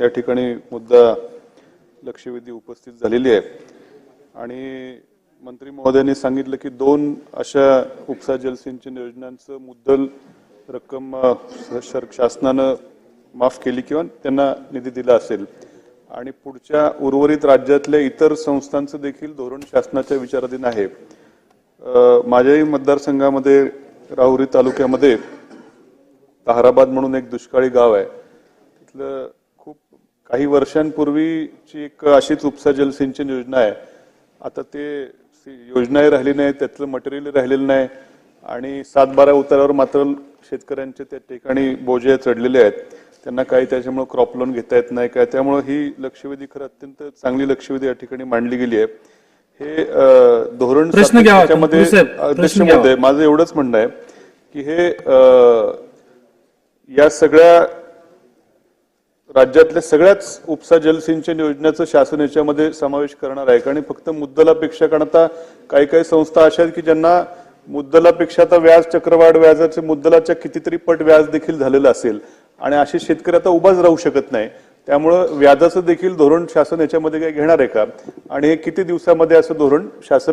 या ठिकाणी मुद्दा लक्षवेधी उपस्थित झालेली आहे. आणि मंत्री महोदयांनी सांगितलं की दोन अशा उपसा जलसिंचन योजनांचं मुद्दल रक्कम शासनानं माफ केली किंवा त्यांना निधी दिला असेल. आणि पुढच्या उर्वरित राज्यातल्या इतर संस्थांचं देखील धोरण शासनाच्या विचाराधीन आहे. माझ्याही मतदारसंघामध्ये राहुरी तालुक्यामध्ये ताहराबाद म्हणून एक दुष्काळी गाव आहे. तिथलं काही वर्षांपूर्वीची एक अशीच उपसा जलसिंचन योजना आहे. आता ते योजनाही राहिली नाही त्यातलं मटेरियल राहिलेलं नाही आणि सात बारा उतारावर मात्र शेतकऱ्यांचे त्या ठिकाणी बोजे चढलेले आहेत. त्यांना काही त्याच्यामुळे क्रॉप लोन घेता येत नाही काय त्यामुळे ही लक्षवेधी खरं अत्यंत चांगली लक्षवेधी या ठिकाणी मांडली गेली आहे. हे धोरण त्याच्यामध्ये तुमचे साहेब, प्रश्न अध्यक्ष घ्यावा. महोदय माझं एवढंच म्हणणं आहे की हे या सगळ्या राज्यातल्या सगळ्याच उपसा जलसिंचन योजनेचं शासन याच्यामध्ये समावेश करणार आहे. कारण फक्त मुद्दलापेक्षा कारण आता काही काही संस्था अशा आहेत की ज्यांना मुद्दलापेक्षा आता व्याज चक्रवाढ व्याजाचे मुद्दलाच्या कितीतरी पट व्याज देखील झालेलं असेल आणि असे शेतकरी आता उभाच राहू शकत नाही. त्यामुळं व्याजाचं देखील धोरण शासन याच्यामध्ये काही घेणार आहे का? आणि हे किती दिवसामध्ये असं धोरण शासन